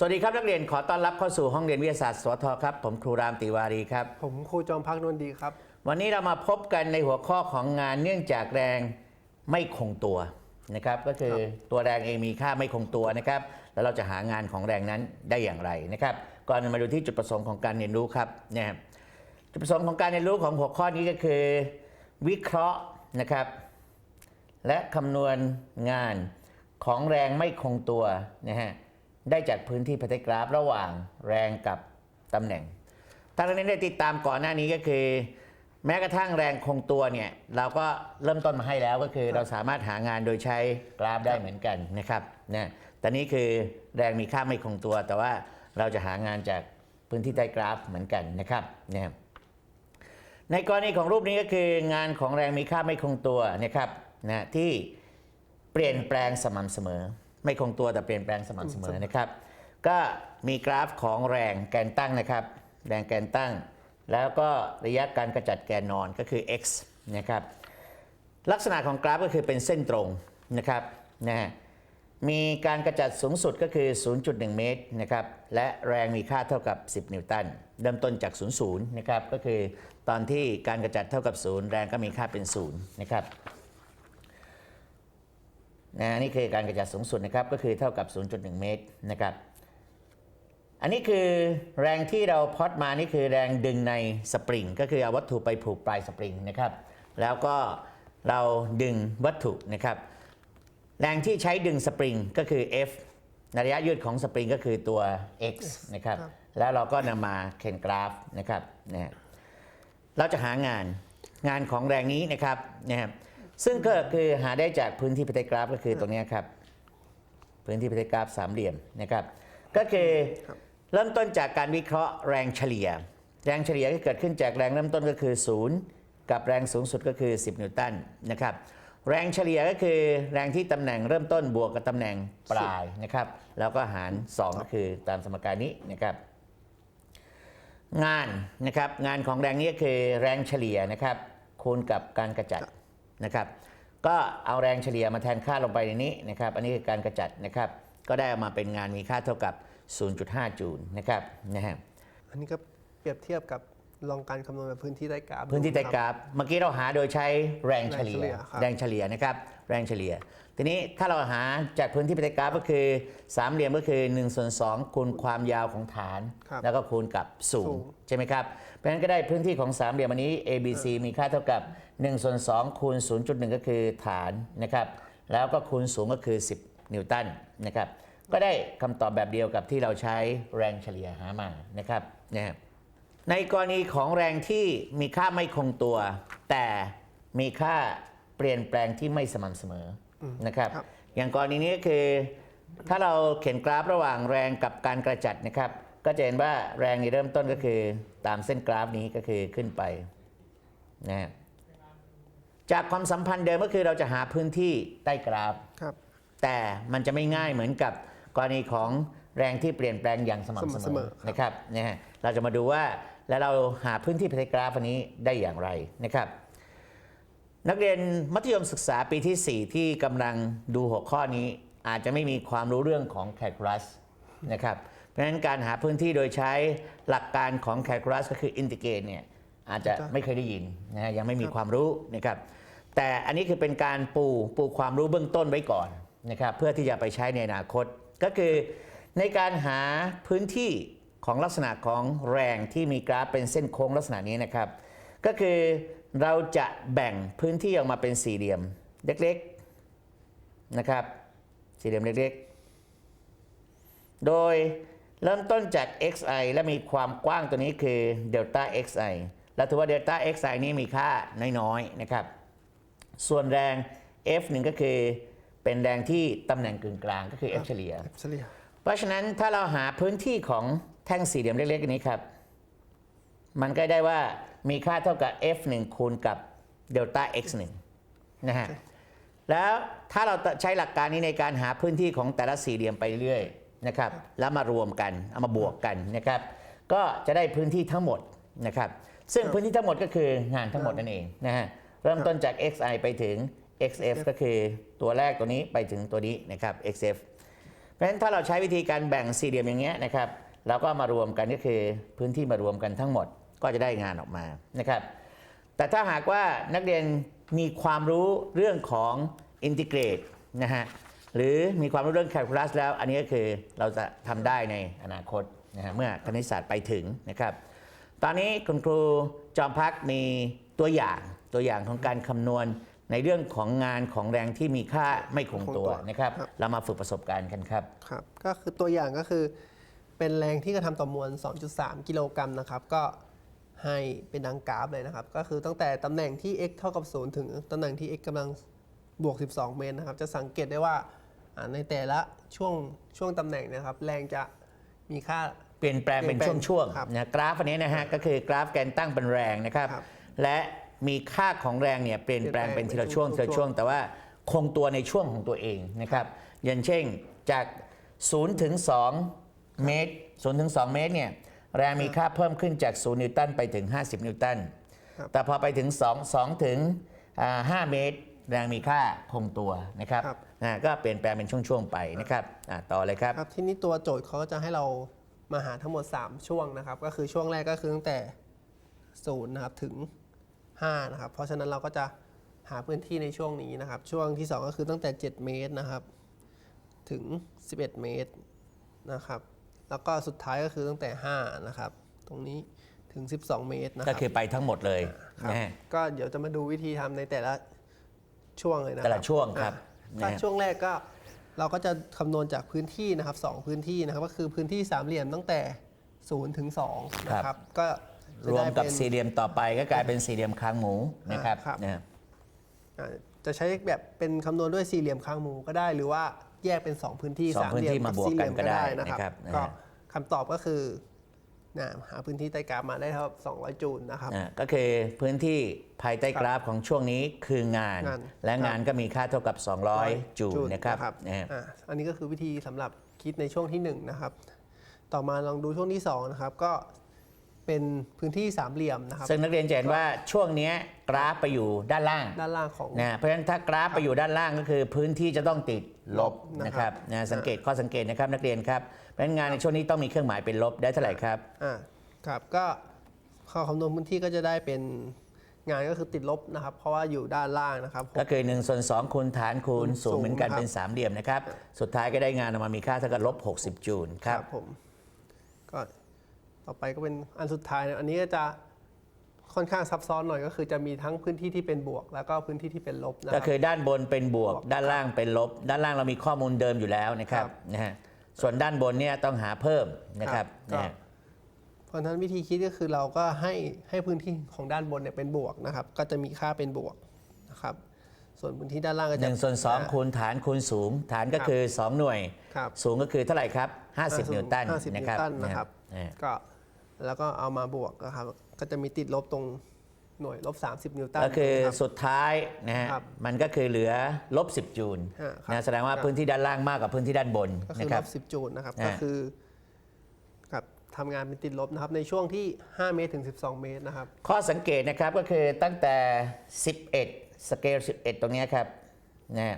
สวัสดีครับนักเรียนขอต้อนรับเข้าสู่ห้องเรียนวิทยาศาสตร์สวทครับ ผมครูรามติวารีครับ ผมครูจอมพักนวลดีครับ วันนี้เรามาพบกันในหัวข้อของงานเนื่องจากแรงไม่คงตัวนะครับก็คือตัวแรงเองมีค่าไม่คงตัวนะครับ แล้วเราจะหางานของแรงนั้นได้อย่างไรนะครับก่อนอื่นมาดูที่จุดประสงค์ของการเรียนรู้ครับเนี่ยจุดประสงค์ของการเรียนรู้ของหัวข้อนี้ก็คือ วิเคราะห์นะครับ และคำนวณงานของแรงไม่คงตัวนะฮะ ได้จากพื้นที่พัทกราฟระหว่างแรงกับตำแหน่งถ้าเราได้ติดตามก่อนหน้านี้ก็คือ แม้กระทั่งแรงคงตัวเนี่ยเราก็เริ่มต้นมาให้แล้วก็คือ เราสามารถหางานโดยใช้กราฟได้เหมือนกันนะครับนะแต่นี้คือแรงมีค่าไม่คงตัว แต่ว่าเราจะหางานจากพื้นที่ใต้กราฟเหมือนกันนะครับนะครับในกรณีของรูปนี้ก็คืองานของแรงมีค่าไม่คงตัวนะครับนะที่เปลี่ยนแปลงสม่ำเสมอ ไม่คงตัวแต่เปลี่ยนแปลงสม่ำเสมอนะครับ ก็มีกราฟของแรงแกนตั้งนะครับ แรงแกนตั้ง แล้วก็ระยะการกระจัดแกนนอนก็คือ x นะครับ ลักษณะของกราฟก็คือเป็นเส้นตรงนะครับนะฮะมีการกระจัดสูงสุดก็คือ 0.1 เมตรนะครับ และแรงมีค่าเท่ากับ 10 นิวตัน เริ่มต้นจาก 0 0 นะครับ ก็คือตอนที่การกระจัดเท่ากับ 0 แรงก็มีค่าเป็น 0 นะครับ นะนี่คือการกระจัดสูงสุดนะครับก็คือเท่ากับ 0.1 เมตรนะครับ อันนี้คือแรงที่เราพอดมานี่คือแรงดึงในสปริง ก็คือเอาวัตถุไปผูกปลายสปริงนะครับ แล้วก็เราดึงวัตถุนะครับ แรงที่ใช้ดึงสปริงก็คือ F ในระยะยืดของสปริงก็คือตัว x นะครับครับแล้วเราก็นำมาเข็นกราฟนะครับนะฮะเราจะหางานงานของแรงนี้นะครับนะครับ ซึ่งก็คือหาได้จากพื้นที่พิเศษกราฟก็คือตรงเนี้ยครับ พื้นที่พิเศษกราฟสามเหลี่ยมนะครับ ก็คือครับเริ่มต้นจากการวิเคราะห์แรงเฉลี่ย แรงเฉลี่ยที่เกิดขึ้นจากแรงเริ่มต้นก็คือ0กับแรงสูงสุดก็คือ 10 นิวตันนะครับ แรงเฉลี่ยก็คือแรงที่ตำแหน่งเริ่มต้นบวกกับตำแหน่งปลายนะครับ แล้วก็หาร 2 ก็คือตามสมการนี้นะครับ งานนะครับงานของแรงนี้ก็คือแรงเฉลี่ยนะครับ คูณกับการกระจัด นะครับ ก็เอาแรงเฉลี่ยมาแทนค่าลงไปในนี้นะครับ อันนี้คือการกระจัดนะครับ ก็ได้ออกมาเป็นงานมีค่าเท่ากับ 0.5 จูลนะครับนะฮะอันนี้ก็เปรียบเทียบกับลองการคำนวณแบบพื้นที่ใต้กราฟพื้นที่ใต้กครับราฟเมื่อกี้เราหาโดยใช้แรงเฉลี่ยแรงเฉลี่ยครับแรงเฉลี่ยนะครับ แรงเฉลี่ย ทีนี้ถ้าเราหาจากพื้นที่ใต้กราฟก็คือสามเหลี่ยมก็คือ1ส่วน2คูณความยาวของฐาน ครับแล้วก็คูณกับสูงสูงใช่ไหมครับ เพราะฉะนั้นก็ได้พื้นที่ของสามเหลี่ยมอันนี้ A B C มีค่าเท่ากับ1ส่วน2คูณ0.1 ก็คือฐานนะครับ แล้วก็คูณสูงก็คือ 10 นิวตันนะครับ ก็ได้คำตอบแบบเดียวกับที่เราใช้แรงเฉลี่ยหามานะครับนะครับในกรณีของแรงที่มีค่าไม่คงตัว แต่มีค่า เปลี่ยนแปลงที่ไม่สม่ำเสมออนะครับครับอย่างกรณีนี้ก็คือ ถ้าเราเขียนกราฟระหว่างแรงกับการกระจัดนะครับ ก็จะเห็นว่าแรงนี้เริ่มต้นก็คือตามเส้นกราฟนี้ก็คือขึ้นไปนะฮะจากความสัมพันธ์เดิมก็คือเราจะหาพื้นที่ใต้กราฟครับ แต่มันจะไม่ง่ายเหมือนกับกรณีของแรงที่เปลี่ยนแปลงอย่างสม่ำเสสม่ำเสมมออครับนะครับนะฮะเราจะมาดูว่าแล้วเราหาพื้นที่เพกราฟอันนี้ได้อย่างไรนะครับ นักเรียนมัธยมศึกษาปีที่ 4 ที่กำลังดูหัวข้อนี้อาจจะไม่มีความรู้เรื่องของแคลคูลัสนะครับ เพราะฉะนั้นการหาพื้นที่โดยใช้หลักการของแคลคูลัสก็คืออินทิเกรตเนี่ยอาจจะไม่เคยได้ยินนะฮะยังไม่มีความรู้นะครับ แต่อันนี้คือเป็นการปูปูความรู้เบื้องต้นไว้ก่อนนะครับเพื่อที่จะไปใช้ในอนาคต ก็คือในการหาพื้นที่ของลักษณะของแรงที่มีกราฟเป็นเส้นโค้งลักษณะนี้นะครับ ก็คือ เราจะแบ่งพื้นที่ออกมาเป็นสี่เหลี่ยมเล็กๆนะครับ สี่เหลี่ยมเล็กๆ โดยเริ่มต้นจาก xi และมีความกว้างตัวนี้คือเดลต้า xi แล้วถือว่าเดลต้า xi นี้มีค่าน้อยๆนะครับ ส่วนแรง F หนึ่งก็คือเป็นแรงที่ตำแหน่งกึ่งกลางก็คือ F เฉลี่ยเฉลี่ย เพราะฉะนั้นถ้าเราหาพื้นที่ของแท่งสี่เหลี่ยมเล็กๆอันนี้ครับ มันก็ได้ว่า มีค่าเท่ากับ f 1คูณกับเดลต้า x 1นะฮะแล้วถ้าเราใช้หลักการนี้ในการหาพื้นที่ของแต่ละสี่เหลี่ยมไปเรื่อยนะครับ แล้วมารวมกันเอามาบวกกันนะครับ ก็จะได้พื้นที่ทั้งหมดนะครับ ซึ่งพื้นที่ทั้งหมดก็คืองานทั้งหมดนั่นเองนะฮะเริ่มต้นจาก xi ไปถึง xf ก็คือตัวแรกตัวนี้ไปถึงตัวนี้นะครับ xf เพราะฉะนั้นถ้าเราใช้วิธีการแบ่งสี่เหลี่ยมอย่างเงี้ยนะครับเราก็มารวมกันก็คือพื้นที่มารวมกันทั้งหมด ก็จะได้งานออกมานะครับ แต่ถ้าหากว่านักเรียนมีความรู้เรื่องของอินทิเกรตนะฮะหรือมีความรู้เรื่องแคลคูลัสแล้ว อันนี้ก็คือเราจะทำได้ในอนาคตนะฮะเมื่อคณิตศาสตร์ไปถึงนะครับ ตอนนี้คุณครูจอมพักมีตัวอย่างตัวอย่างของการคำนวณในเรื่องของงานของแรงที่มีค่าไม่คงตัวคงตัวนะครับครับ เรามาฝึกประสบการณ์กันครับครับ ก็คือตัวอย่างก็คือเป็นแรงที่กระทำต่อมวล 2.3 กิโลกรัมนะครับ ก็ ให้เป็นดังกราฟเลยนะครับ ก็คือตั้งแต่ตำแหน่งที่ x เท่ากับ 0 ถึงตำแหน่งที่ x กำลังบวก 12 เมตรนะครับ จะสังเกตได้ว่าอ่าในแต่ละช่วงช่วงตำแหน่งนะครับ แรงจะมีค่าเปลี่ยนแปลงเป็นเปลี่ยนแปลงช่วงครับๆนะกราฟอันนี้นะฮะก็คือกราฟแกนตั้งเป็นแรงนะครับครับและมีค่าของแรงเนี่ยเปลี่ยนแปลงเป็นทีละช่วงเปทีลี่ยนแปลงละช่วง แต่ว่าคงตัวในช่วงของตัวเองนะครับ อย่างเช่นจาก 0 ถึง 2 เมตร 0 ถึง 2 เมตรเนี่ย แรงมีค่าเพิ่มขึ้นจาก 0 นิวตันไปถึง 50 นิวตันครับแต่พอไปถึง 2 2 ถึงอ่า5เมตร แรงมีค่าคงตัวนะครับครับอ่าก็เปลี่ยนแปลงเป็นช่วง ๆ ไปนะครับอ่าต่อเลยครับ ครับที่นี้ตัวโจทย์เขาก็จะให้เรามาหาทั้งหมด 3 ช่วงนะครับ ก็คือช่วงแรกก็คือตั้งแต่0นะครับถึง5นะครับ เพราะฉะนั้นเราก็จะหาพื้นที่ในช่วงนี้นะครับ ช่วงที่ 2 ก็คือตั้งแต่ 7 เมตรนะครับ ถึง 11 เมตรนะครับ แล้วก็สุดท้ายก็คือตั้งแต่ 5 นะครับ ตรงนี้ถึง 12 เมตรนะคก็รับคือไปทั้งหมดเลยครับนะฮะก็เดี๋ยวจะมาดูวิธีทำในแต่ละช่วงเลยนะครัแต่ละช่วงครับอะนะฮะก็ช่วงแรกก็เราก็จะคำนวณจากพื้นที่นะครับสองพื้นที่นะครับ ก็คือพื้นที่สามเหลี่ยมตั้งแต่0ถึง2นะครับก็จะรวมได้กับเป็น สี่เหลี่ยมต่อไปก็กลายเป็นสี่เหลี่ยมคางหมูนะครับครับ นะฮะอ่า จะใช้แบบเป็นคำนวณด้วยสี่เหลี่ยมคางหมูก็ได้ หรือว่าแยกเป็น 2 พื้นที่สองสามพื้นเหลี่ยมที่มากับบวกสี่เหกัลี่นยมก็ก็ได้ได้นะนะคครัรับบนะก็ฮะคำตอบก็คือนะหาพื้นที่ใต้กราฟมาได้เท่ากับ 200 จูลนะครับอ่าก็คือพื้นที่ภายใต้กราฟของช่วงนี้คืองานงานและครับงานก็มีค่าเท่ากับ 200 จูลนะครับนะฮะอะอันนี้ก็คือวิธีสำหรับคิดในช่วงที่ 1 นะครับ ต่อมาลองดูช่วงที่2นะครับก็ เป็นพื้นที่สามเหลี่ยมนะครับ ซึ่งนักเรียนจะเห็นว่าช่วงเนี้ยกราฟไปอยู่ด้านล่างด้านล่างของ นะเพราะฉะนั้นถ้ากราฟไปอยู่ด้านล่างก็คือพื้นที่จะต้องติดลบนะนะคครัรับบนะสังเกตข้อสังเกตนะครับนักเรียนครับเพราะฉะนั้นงานในช่วงนี้ต้องมีเครื่องหมายเป็นลบได้เท่าไหร่ครับ อ่าครับก็ข้อคำนวณพื้นที่ก็จะได้เป็นงานก็คือติดลบนะครับ เพราะว่าอยู่ด้านล่างนะครับ ก็คือ1ส่วน2คูณฐานคูณคูณสูงเหมือนกันสูงนะครับ เป็นสามเหลี่ยมนะครับ สุดท้ายก็ได้งานออกมามีค่าเท่ากับลบ60 จูลครับผมก็ ต่อไปก็เป็นอันสุดท้ายนะอันนี้ก็จะค่อนข้างซับซ้อนหน่อยก็คือจะมีทั้งพื้นที่ที่เป็นบวก แล้วก็พื้นที่ที่เป็นลบนะคก็รับ คือด้านบนเป็นบวกบวกด้านล่างเป็นลบ ด้านล่างเรามีข้อมูลเดิมอยู่แล้วนะครับครับนะฮะส่วนด้านบนเนี่ยต้องหาเพิ่มนะครับก็นะฮะเพราะฉะนั้นวิธีคิดก็คือเราก็ให้ให้พื้นที่ของด้านบนเนี่ยเป็นบวกนะครับ ก็จะมีค่าเป็นบวกนะครับ ส่วนพื้นที่ด้านล่างก็หจะนึ่งส่วนสองคูณฐานคูณสูง ฐานก็คือ2หน่วย ครับ สูงก็คือเท่าไหร่ครับ 50 นิวตัน50นะนิควรับตันนะครับ นะฮะ ก็ แล้วก็เอามาบวกนะครับก็จะมีติดลบตรงหน่วยลบ 30 นิวตันก็คือนะครับ สุดท้ายนะฮะครับมันก็คือเหลือลบ 10 จูลอ่าครับ นะแสดงว่าครับพื้นที่ด้านล่างมากกว่าพื้นที่ด้านบนก็นะคือคลรับ บ10 จูลนะครับ อ่า ก็คือกับทำงานเป็นติดลบนะครับ ในช่วงที่ 5 เมตรถึง 12 เมตรนะครับ ข้อสังเกตนะครับก็คือตั้งแต่ 11 สเกล 11 ตรงเนี้ยครับนะ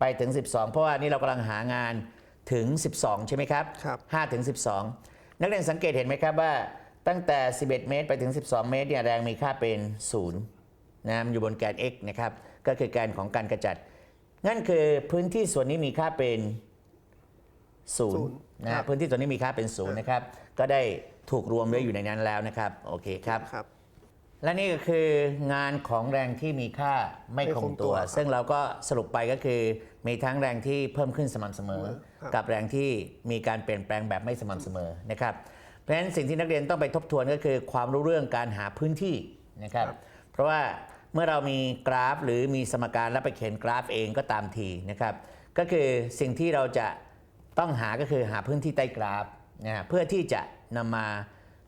ไปถึง 12 เพราะว่านี่เรากำลังหางานถึง 12 ใช่ไหมครับครับ 5ถึง 12 นักเรียนสังเกตเห็นไหมครับว่าตั้งแต่ 11 เมตรไปถึง 12 เมตรเนี่ยแรงมีค่าเป็น0นะมันอยู่บนแกน x นะครับก็คือแกนของการกระจัด นั่นคือพื้นที่ส่วนนี้มีค่าเป็นศูนย์0นะครัฮะบพื้นที่ส่วนนี้มีค่าเป็น0นะครับก็ได้ถูกรวมไว้อยู่ในนั้นแล้วนะครับโอเคครับครับ และนี่ก็คืองานของแรงที่มีค่าไม่คงตัวไม่คงตัวครับซึ่งเราก็สรุปไปก็คือ มีทั้งแรงที่เพิ่มขึ้นสม่ำเสมอ ครับกับแรงที่มีการเปลี่ยนแปลงแบบไม่สม่ำเสมอนะครับ เพราะฉะนั้นสิ่งที่นักเรียนต้องไปทบทวนก็คือ ความรู้เรื่องการหาพื้นที่นะครับ เพราะว่าเมื่อเรามีกราฟหรือมีสมการแล้วไปเขียนกราฟเองก็ตามทีนะครับ ก็คือสิ่งที่เราจะต้องหาก็คือหาพื้นที่ใต้กราฟนะฮะเพื่อที่จะนำมา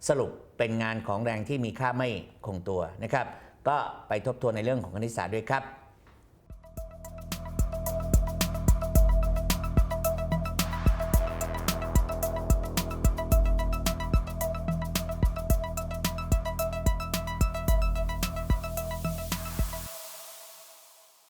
สรุปเป็นงานของแรงที่มีค่าไม่คงตัวนะครับ ก็ไปทบทวนในเรื่องของคณิตศาสตร์ด้วยครับ